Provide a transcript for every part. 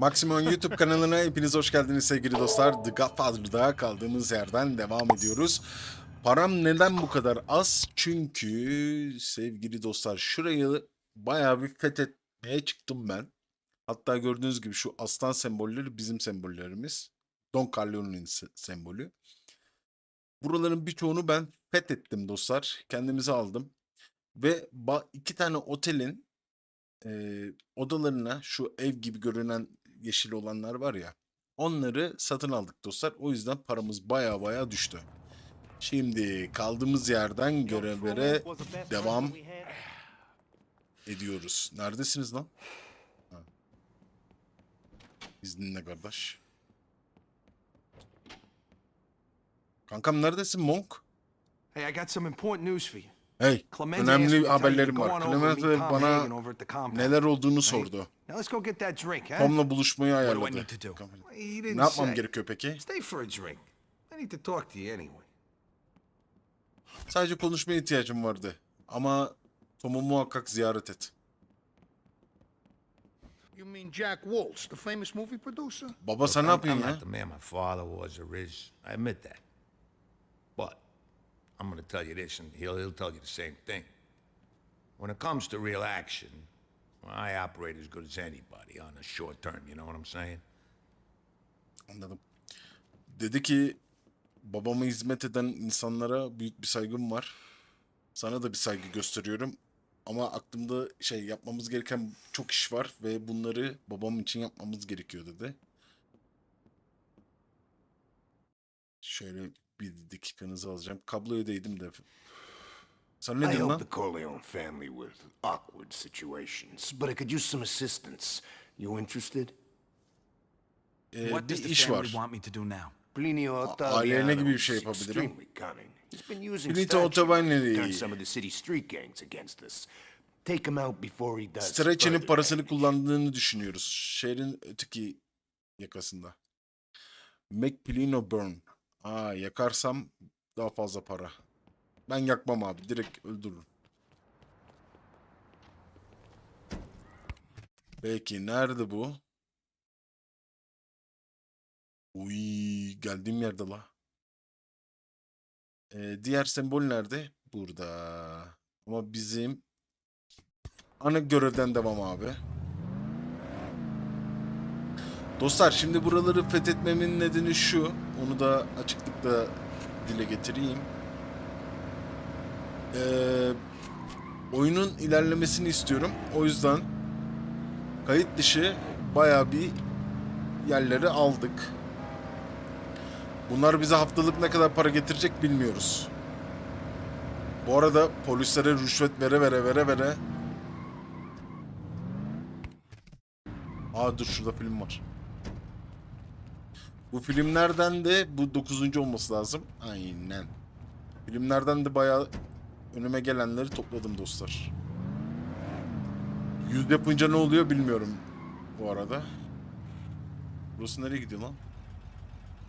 Maximum YouTube kanalına hepiniz hoş geldiniz sevgili dostlar. The Godfather'da kaldığımız yerden devam ediyoruz. Param neden bu kadar az? Çünkü sevgili dostlar şurayı bayağı bir fethetmeye çıktım ben. Hatta gördüğünüz gibi şu aslan sembolleri bizim sembollerimiz. Don Corleone'nin se- sembolü. Buraların birçoğunu ben fethettim dostlar. Kendimize aldım. Ve iki tane otelin eee, odalarına şu ev gibi görünen yeşil olanlar var ya. Onları satın aldık dostlar. O yüzden paramız baya baya düştü. Şimdi kaldığımız yerden görevlere devam ediyoruz. Neredesiniz lan? Ha. İzninle kardeş. Kankam neredesin Monk? Hey, I got some important news for you. Hey, önemli haberlerim var. Clemente bana neler olduğunu sordu. Tom'la buluşmayı ayarladı. Ne yapmam gerekiyor peki? Stay for a drink. I need to talk to you anyway. Sadece konuşmaya ihtiyacım vardı. Ama Tom'u muhakkak ziyaret et. You mean Jack Waltz, the famous movie producer? Baba sen ne I'm- yapıyorsun ya? not the man my father was or is. I admit that. But I'm going to tell you this, and he'll, he'll tell you the same thing. When it comes to real action, well, I operate as good as anybody on a short term, you know what I'm saying? Anladım. Dedi ki babama hizmet eden insanlara büyük bir saygım var. Sana da bir saygı gösteriyorum. Ama aklımda şey yapmamız gereken çok iş var ve bunları babam için yapmamız gerekiyor dedi. Şöyle bir dakikanızı alacağım. Kabloya değdim de. Sen ne I diyorsun help lan? the Corleone family with awkward situations, but I could use some assistance. You interested? Ee, What bir does the iş family var. want me to do now? Plinio ailene Ottaviano gibi bir şey is yapabilirim. extremely cunning. He's been using Plinio statues to turn some of the city street gangs against us. Take him out before he does further parasını damage. kullandığını düşünüyoruz. Şehrin öteki yakasında. McPlino Burn. Aa yakarsam daha fazla para. Ben yakmam abi. Direkt öldürürüm. Peki nerede bu? Uy geldiğim yerde la. Ee, diğer sembol nerede? Burada. Ama bizim ana görevden devam abi. Dostlar şimdi buraları fethetmemin nedeni şu. Onu da açıklıkla dile getireyim. Ee, oyunun ilerlemesini istiyorum. O yüzden kayıt dışı baya bir yerleri aldık. Bunlar bize haftalık ne kadar para getirecek bilmiyoruz. Bu arada polislere rüşvet vere vere vere vere Aa dur şurada film var. Bu filmlerden de bu 9. olması lazım. Aynen. Filmlerden de bayağı önüme gelenleri topladım dostlar. Yüz yapınca ne oluyor bilmiyorum bu arada. Burası nereye gidiyor lan?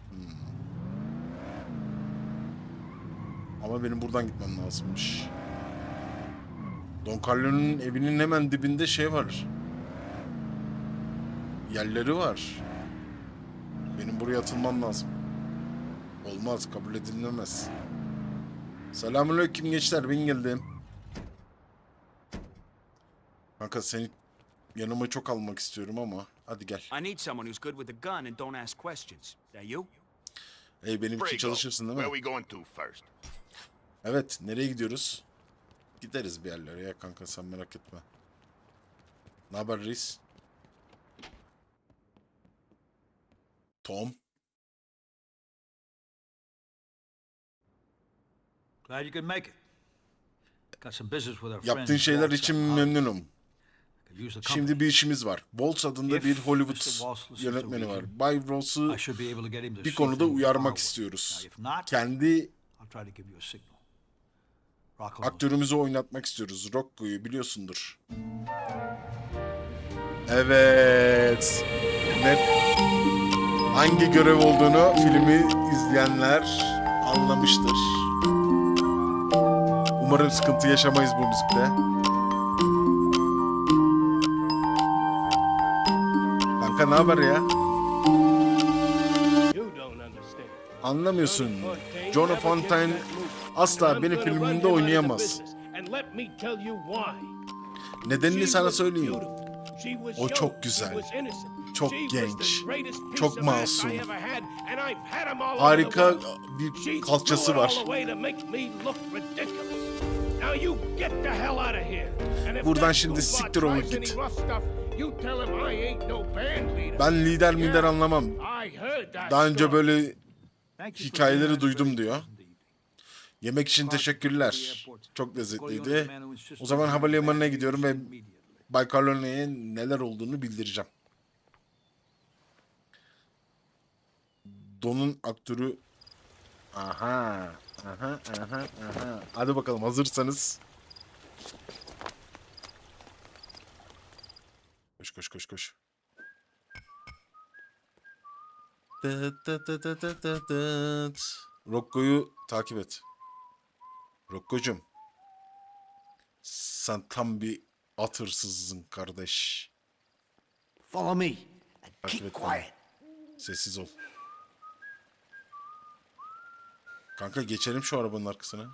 Hmm. Ama benim buradan gitmem lazımmış. Don Carlo'nun evinin hemen dibinde şey var. Yerleri var. Benim buraya atılmam lazım. Olmaz, kabul edilemez. Selamünaleyküm gençler, ben geldim. Kanka seni yanıma çok almak istiyorum ama hadi gel. I need someone who's good with a gun and don't ask questions. That you? Hey benim için çalışırsın değil Where mi? we going to first? Evet, nereye gidiyoruz? Gideriz bir yerlere ya kanka sen merak etme. Ne haber reis? Tom? Glad you could make it. Got some business with our Yaptığın friends, şeyler için memnunum. Şimdi bir işimiz var. Waltz adında bir. Hollywood yönetmeni var. Bay Ross'u bir konuda uyarmak istiyoruz. Kendi aktörümüzü oynatmak istiyoruz. Rocco'yu biliyorsundur. Evet. Ne? Hangi görev olduğunu filmi izleyenler anlamıştır. Umarım sıkıntı yaşamayız bu müzikte. Kanka ne haber ya? Anlamıyorsun. John Fontaine asla benim filmimde oynayamaz. Nedenini sana söyleyeyim. O çok güzel, çok genç, çok masum. Harika bir kalçası var. Buradan şimdi siktir ol git. Ben lider mider anlamam. Daha önce böyle hikayeleri duydum diyor. Yemek için teşekkürler. Çok lezzetliydi. O zaman havalimanına gidiyorum ve Bay Corleone'ye neler olduğunu bildireceğim. Don'un aktörü Aha, aha, aha, aha. Hadi bakalım hazırsanız. Koş koş koş koş. Rocco'yu takip et. Rocco'cum. Sen tam bir at hırsızısın kardeş. Follow me. And Takip keep et beni. quiet. Sessiz ol. Kanka geçelim şu arabanın arkasına.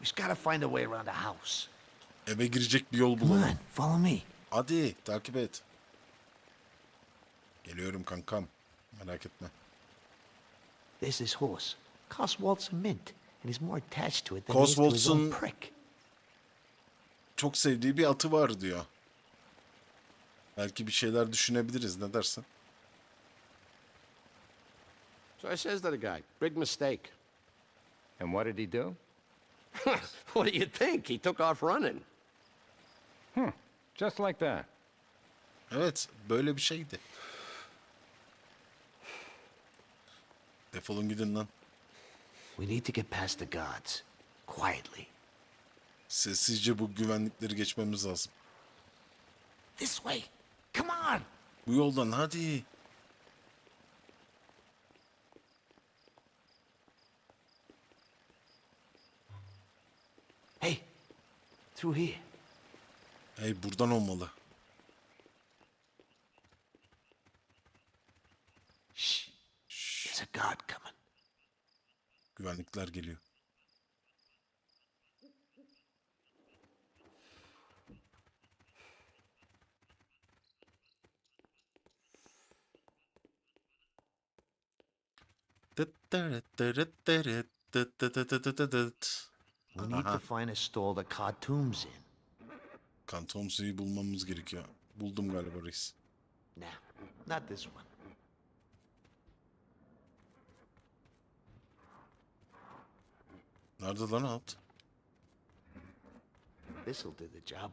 We just gotta find a way around the house. Eve girecek bir yol Come bulalım. on, follow me. Hadi takip et. Geliyorum kankam. Merak etme. There's this horse. Cost Waltz a mint, and he's more attached to it than he is to his own prick. Çok sevdiği bir atı var diyor. Belki bir şeyler düşünebiliriz. Ne dersin? So I says to the guy, big mistake. And what did he do? What do you think? He took off running. Just like that. Evet, böyle bir şeydi. Defolun gidin lan. We need to get past the guards. Quietly. Sessizce bu güvenlikleri geçmemiz lazım. This way. Come on. Bu yoldan hadi. Hey, through here. Hey buradan olmalı. There's a guard coming. Güvenlikler geliyor. We need to find a stall the cartoon's in. Kantomsu'yu bulmamız gerekiyor. Buldum galiba reis. Now, not this one. Nerede lan alt? This'll do the job.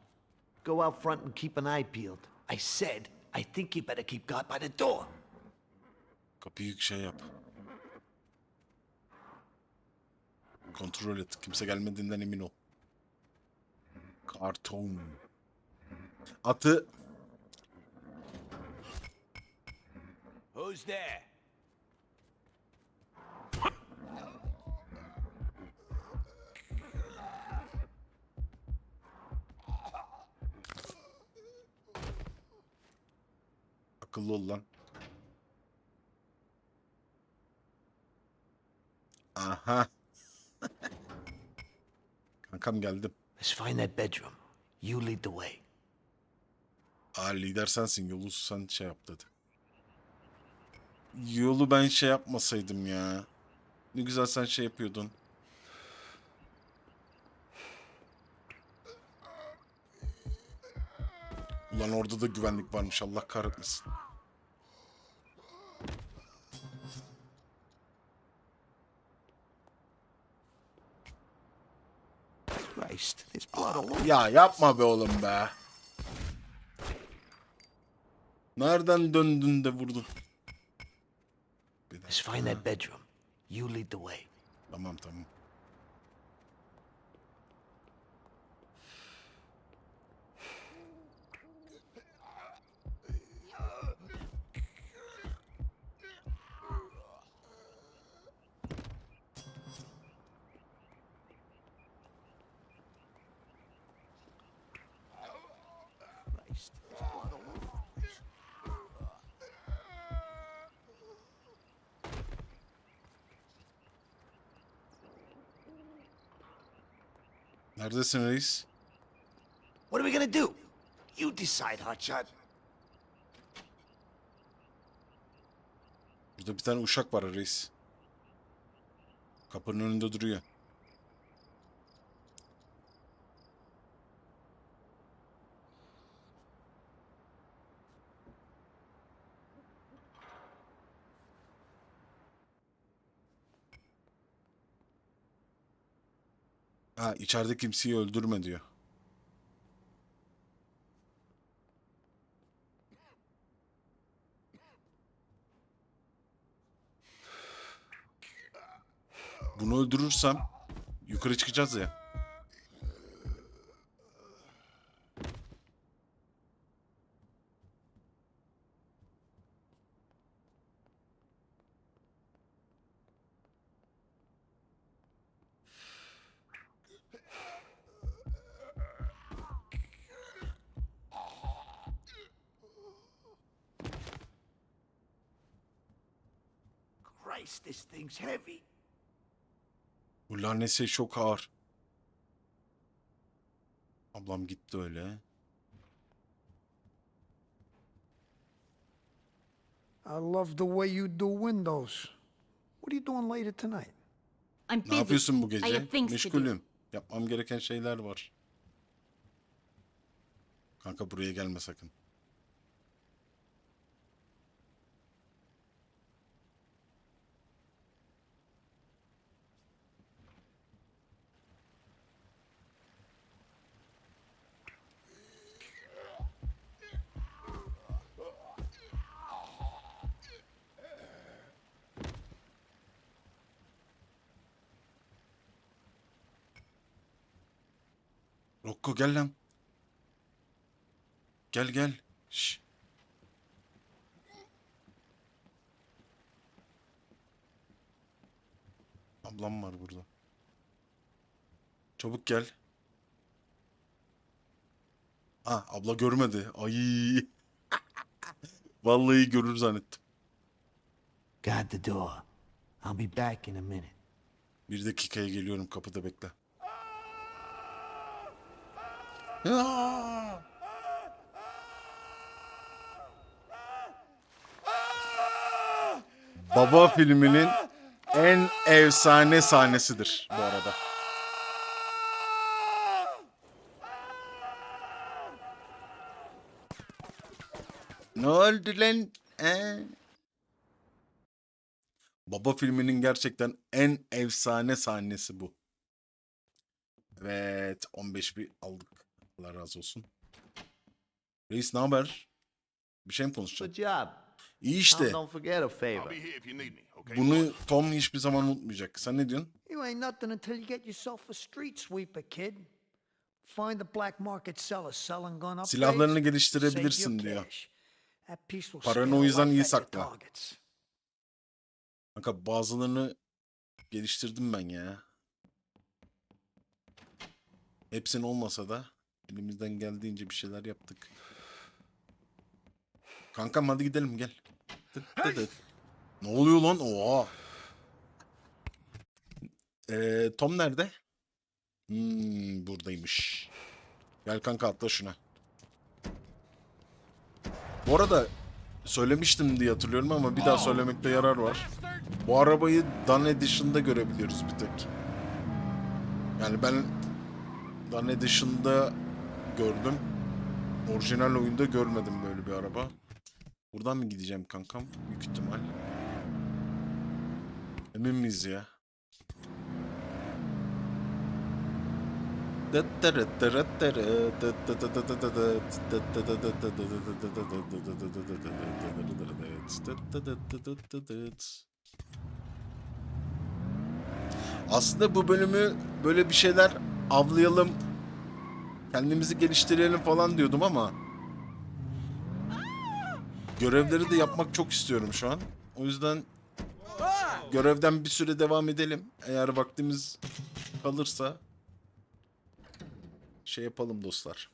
Go out front and keep an eye peeled. I said, I think you better keep guard by the door. Kapıyı şey yap. Kontrol et. Kimse gelmediğinden emin ol. Karton. Atı Who's there? Akıllı ol lan. Aha. Kankam geldim. Let's find that bedroom. You lead the way. Aa lider sensin. Yolu sen şey yap dedi. Yolu ben şey yapmasaydım ya. Ne güzel sen şey yapıyordun. Ulan orada da güvenlik varmış. Allah kahretmesin. Ya yapma be oğlum be. Nereden döndün de vurdun? Bir Let's find that bedroom. You lead the way. Tamam tamam. Neredesin reis? What are we gonna do? You decide, Hotshot. Burada bir tane uşak var reis. Kapının önünde duruyor. Ha içeride kimseyi öldürme diyor. Bunu öldürürsem yukarı çıkacağız ya. Christ, this thing's heavy. Bu lanet şey çok ağır. Ablam gitti öyle. I love the way you do windows. What are you doing later tonight? I'm Ne busy. yapıyorsun bu I gece? have things to do. Meşgulüm. Yapmam gereken şeyler var. Kanka buraya gelme sakın. Rocco gel lan. Gel gel. Şş. Ablam var burada. Çabuk gel. Ha abla görmedi. Ay. Vallahi görür zannettim. Guard the door. I'll be back in a minute. Bir dakikaya geliyorum kapıda bekle. Baba filminin en efsane sahnesidir bu arada. Ne oldu lan? Ee? Baba filminin gerçekten en efsane sahnesi bu. Evet 15 bir aldık. Allah razı olsun. Reis ne haber? Bir şey mi konuşacaksın? Good job. İyi işte. don't forget a favor. here if you need me, okay? Bunu Tom hiçbir zaman unutmayacak. Sen ne diyorsun? You ain't nothing until you get yourself a street sweeper, kid. Find the black market seller selling gun upgrades. Silahlarını geliştirebilirsin diyor. Paranı o yüzden iyi sakla. Kanka bazılarını geliştirdim ben ya. Hepsini olmasa da elimizden geldiğince bir şeyler yaptık. Kankam hadi gidelim gel. Ne oluyor lan? Oha. Ee, Tom nerede? Hmm, buradaymış. Gel kanka atla şuna. Bu arada söylemiştim diye hatırlıyorum ama bir daha söylemekte yarar var. Bu arabayı Dan Edition'da görebiliyoruz bir tek. Yani ben Dan Edition'da gördüm. Orijinal oyunda görmedim böyle bir araba. Buradan mı gideceğim kankam? Büyük ihtimal. Emin miyiz ya? Aslında bu bölümü böyle bir şeyler avlayalım, kendimizi geliştirelim falan diyordum ama görevleri de yapmak çok istiyorum şu an. O yüzden görevden bir süre devam edelim. Eğer vaktimiz kalırsa şey yapalım dostlar.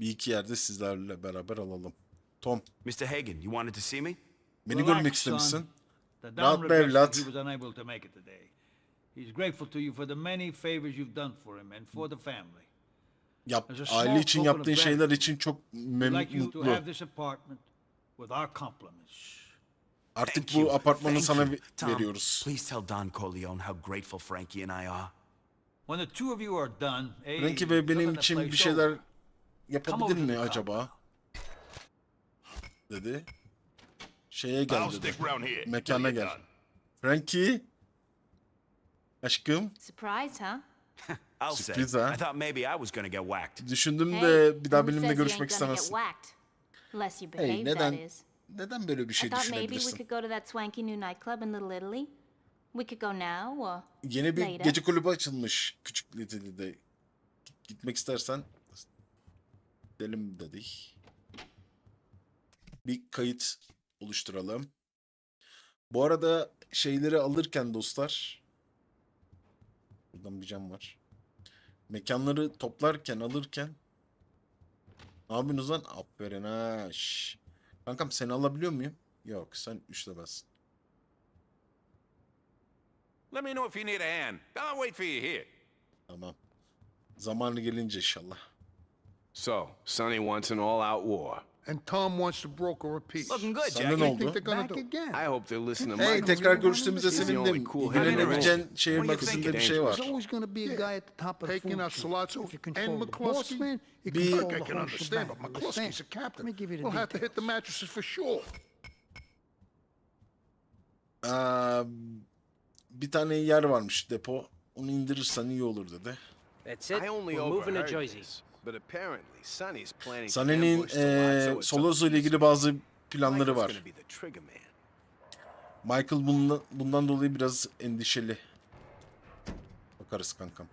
Bir iki yerde sizlerle beraber alalım. Tom, Mr. Hagen, you wanted to see me? beni görmek istemişsin. Rahat be evlat. He's grateful to you for the many favors you've done for him and for the family. Yap, aile için yaptığın şeyler için çok mem- mutlu. Artık bu apartmanı sana veriyoruz. Please tell Don Corleone how grateful Frankie and I are. When the two of you are done, Frankie ve benim için bir şeyler over. yapabilir mi acaba? Dedi. Şeye gel dedi. Mekana gel. Frankie. Aşkım. Surprised, huh? I'll say. Sürpriz ha. I thought maybe I was gonna get whacked. Düşündüm de bir daha benimle görüşmek ain't gonna get istemezsin. whacked? Unless you Hey neden that is. neden böyle bir şey thought maybe we düşünebilirsin? could go to that swanky new nightclub in Little Italy. We could go now or Yeni bir later. gece kulübü açılmış küçük Little'de. Gitmek istersen gidelim dedik. Bir kayıt oluşturalım. Bu arada şeyleri alırken dostlar buradan bir cam var. Mekanları toplarken alırken ne yapıyorsunuz lan? Aferin ha. şş. Kankam seni alabiliyor muyum? Yok sen üçle bas. Let me know if you need a hand. I'll wait for you here. Tamam. Zamanı gelince inşallah. So, Sonny wants an all-out war. And Tom wants to broker a peace. Looking good, Sende ne Jackie. oldu? Back do. again. I hope they're listening to Hey my tekrar görüştüğümüze He's the only sevindim. cool head in the İlgilenebileceğin şehir What do you merkezinde bir şey var. There's always going to be a guy at the top of the Taking food out chain. Salazzo If you and the boss McCluskey? man, you control I the can whole understand, shebang. but McCluskey's a captain. Let me give you the We'll have to hit details. the mattresses for sure. Aa, bir tane yer varmış depo. Onu indirirsen iyi olur dedi. That's it. I only We're moving to overheard Jersey. this, at some Solozo ile ilgili bazı planları var. Michael bundan, bundan dolayı biraz endişeli. Bakarız kankam.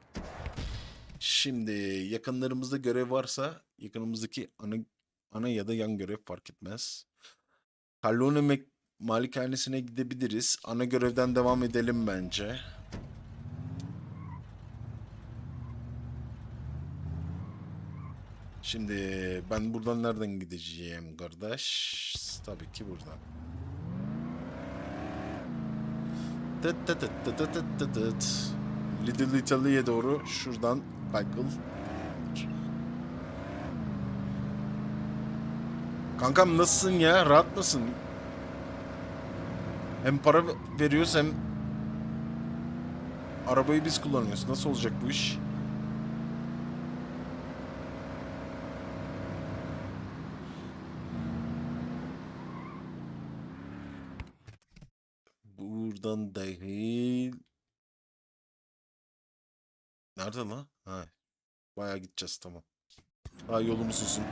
Şimdi yakınlarımızda görev varsa yakınımızdaki ana, ana ya da yan görev fark etmez. Carlone malikanesine gidebiliriz. Ana görevden devam edelim bence. Şimdi ben buradan nereden gideceğim kardeş? Tabii ki buradan. Tıt tıt. Little Italy'ye doğru şuradan kaykıl. Kankam nasılsın ya? Rahat mısın? Hem para veriyoruz hem arabayı biz kullanıyoruz. Nasıl olacak bu iş? Buradan değil. Nerede lan? Ha. Bayağı gideceğiz tamam. Ha yolumuz uzun.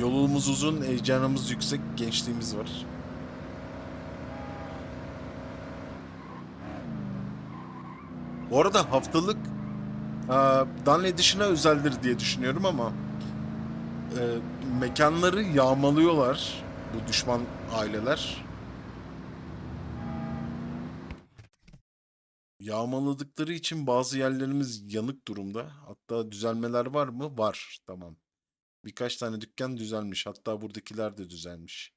Yolumuz uzun, heyecanımız yüksek, gençliğimiz var. Bu arada haftalık e, Dan Edition'a özeldir diye düşünüyorum ama e, mekanları yağmalıyorlar bu düşman aileler. Yağmaladıkları için bazı yerlerimiz yanık durumda. Hatta düzelmeler var mı? Var. Tamam. Birkaç tane dükkan düzelmiş. Hatta buradakiler de düzelmiş.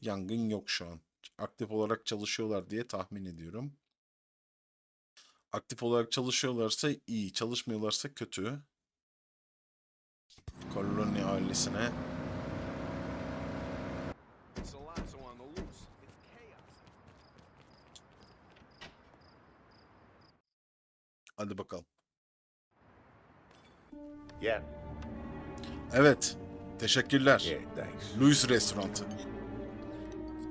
Yangın yok şu an. Aktif olarak çalışıyorlar diye tahmin ediyorum. Aktif olarak çalışıyorlarsa iyi, çalışmıyorlarsa kötü. Koloni ailesine. Salazzo on the loose. It's chaos. Hadi bakalım. Yeah. Evet. Teşekkürler. Yeah, thanks. Louis Restoranı.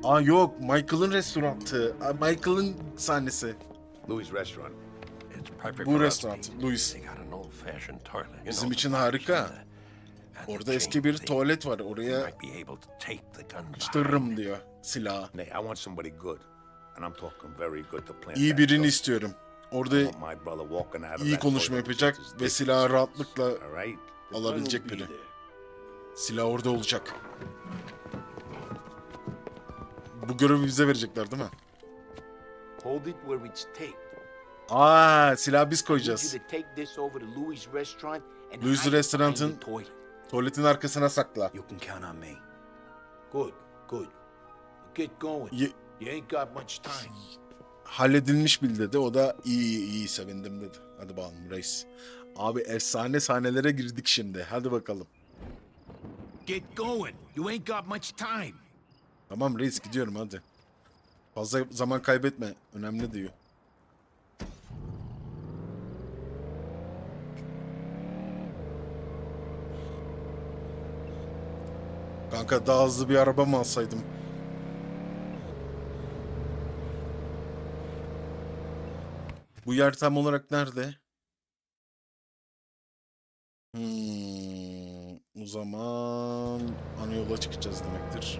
Aa yok, Michael'ın restoranı. Aa, Michael'ın sahnesi. Louis Restaurant. Bu restoran, Louis. Bizim için harika. Orada eski bir tuvalet var. Oraya açtırırım diyor silahı. İyi birini istiyorum. Orada iyi konuşma yapacak ve silahı rahatlıkla alabilecek biri. Silah orada olacak. Bu görevi bize verecekler değil mi? Hold it where it's taped. Aa, silahı biz koyacağız. Louis' Restaurant'ın-. Tuvaletin arkasına sakla. You can count on me. Good, good. Get going. You ain't got much time. Halledilmiş bil dedi. O da iyi iyi, iyi sevindim dedi. Hadi bakalım reis. Abi efsane sahnelere girdik şimdi. Hadi bakalım. Get going. You ain't got much time. Tamam reis gidiyorum hadi. Fazla zaman kaybetme. Önemli diyor. Kanka daha hızlı bir araba mı alsaydım? Bu yer tam olarak nerede? Hmm, o zaman ana yola çıkacağız demektir.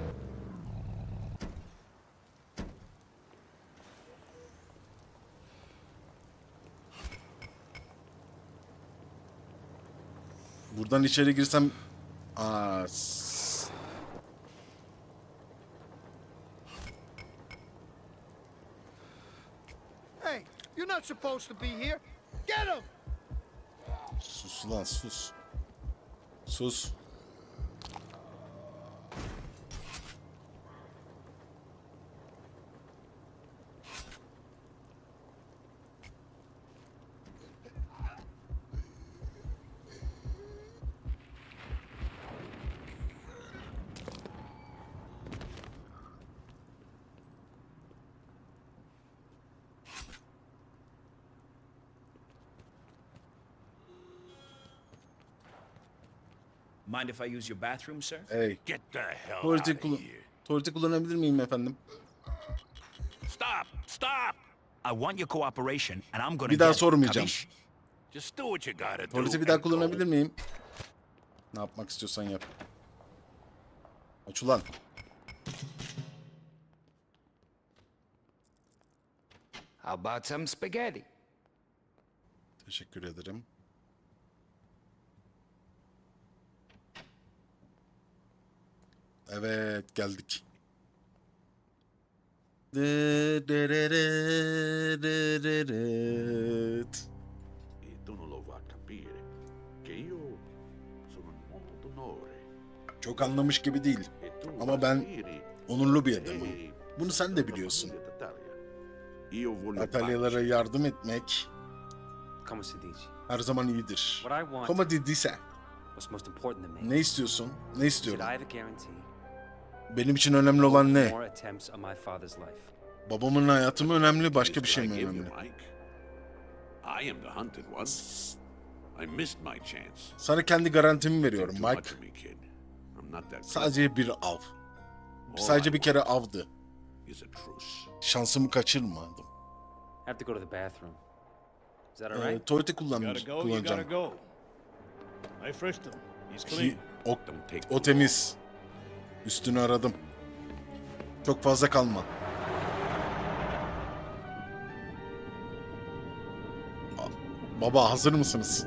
Buradan içeri girsem... Aa, not supposed to be here. Get him! sus lan sus. Sus. Mind if I use your bathroom, sir? Hey. Get the hell Tuvaleti, out of kullan here. tuvaleti kullanabilir miyim efendim? Stop! Stop! I want your cooperation, and I'm gonna Bir daha get it. sormayacağım. Capiche? Just do what you gotta do. Tuvaleti bir daha and go. kullanabilir miyim? Ne yapmak istiyorsan yap. Aç ulan. How about some spaghetti? Teşekkür ederim. Molto onore. Çok anlamış gibi değil. E Ama ben onurlu bir e adamım. Bunu sen de biliyorsun. Atalyalara yardım etmek Come si dice. her zaman iyidir. Koma dediyse ne istiyorsun? Ne istiyorum? Benim için önemli olan ne? Babamın hayatı mı önemli, başka bir şey mi önemli? Sana kendi garantimi veriyorum Mike. Sadece bir av. Sadece bir kere avdı. Şansımı kaçırmadım. Ee, tuvalete kullan kullanacağım. o temiz. Üstünü aradım. Çok fazla kalma. Baba hazır mısınız?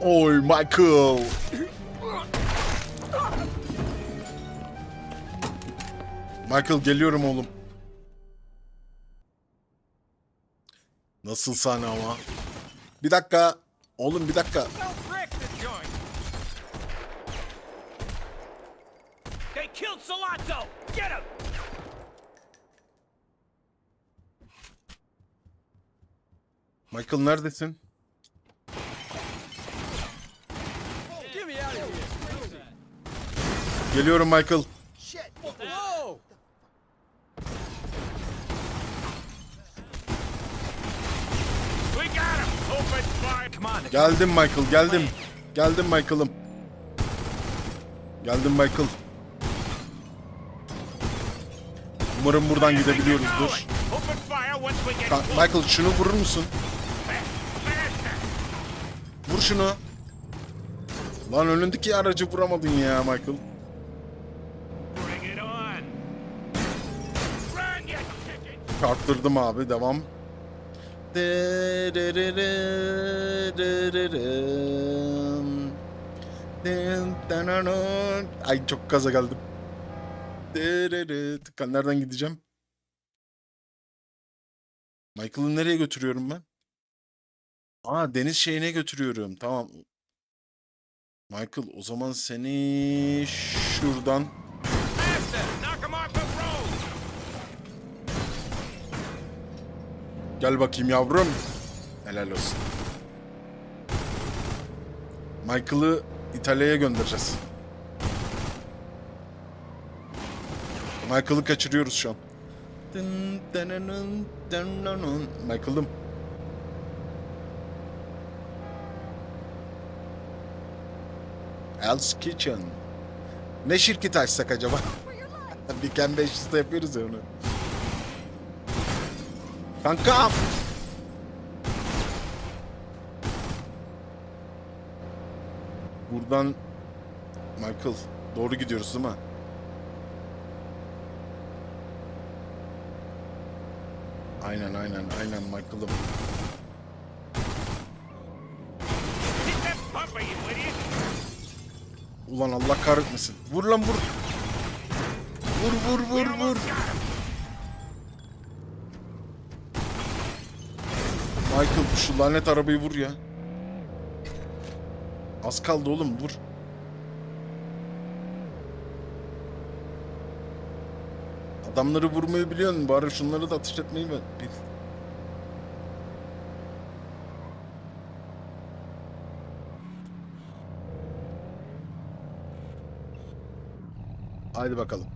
Oy Michael. Michael geliyorum oğlum. Nasıl sahne ama? Bir dakika. Oğlum bir dakika. They killed Salazzo! Get him! Michael neredesin? Geliyorum Michael. Shit! Whoa! We got him! Open fire! Come on, Geldim Michael, geldim. Geldim Michael'ım. Geldim Michael. Umarım buradan gidebiliyoruzdur. Ka- Michael şunu vurur musun? Vur şunu. Lan önündeki aracı vuramadın ya Michael. Çarptırdım abi devam. Ay çok gaza geldim. Nereden gideceğim? Michael'ı nereye götürüyorum ben? Aa deniz şeyine götürüyorum. Tamam. Michael o zaman seni şuradan Gel bakayım yavrum. Helal olsun. Michael'ı İtalya'ya göndereceğiz. Michael'ı kaçırıyoruz şu an. Michael'ım. Hell's Kitchen. Ne şirketi açsak acaba? Bir Ken 500'de yapıyoruz ya onu. Kankam. Buradan Michael doğru gidiyoruz değil mi? Aynen aynen aynen Michael'ım. Ulan Allah kahretmesin. Vur lan vur. Vur vur vur vur. Michael şu lanet arabayı vur ya. Az kaldı oğlum vur. Adamları vurmayı biliyorsun bari şunları da ateş etmeyi bil. Haydi bakalım.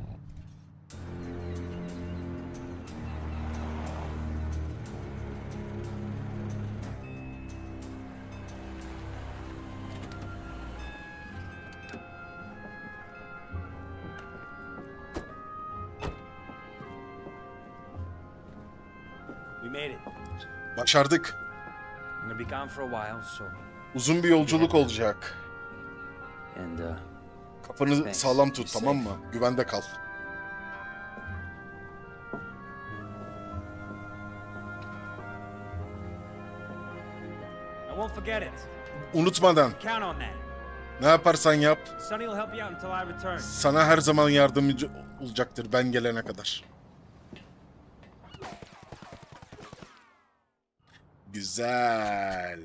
Made it. Başardık. I'm gonna be gone for a while, so. Uzun bir yolculuk olacak. And, uh, Kafanı Thanks. sağlam tut tamam mı? Güvende kal. I won't forget it. Unutmadan Count on that. ne yaparsan yap Sonny will help you out until I return. sana her zaman yardımcı olacaktır ben gelene kadar. Güzel.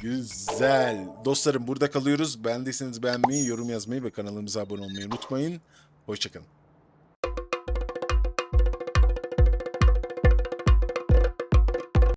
Güzel. Dostlarım burada kalıyoruz. Beğendiyseniz beğenmeyi, yorum yazmayı ve kanalımıza abone olmayı unutmayın. Hoşçakalın.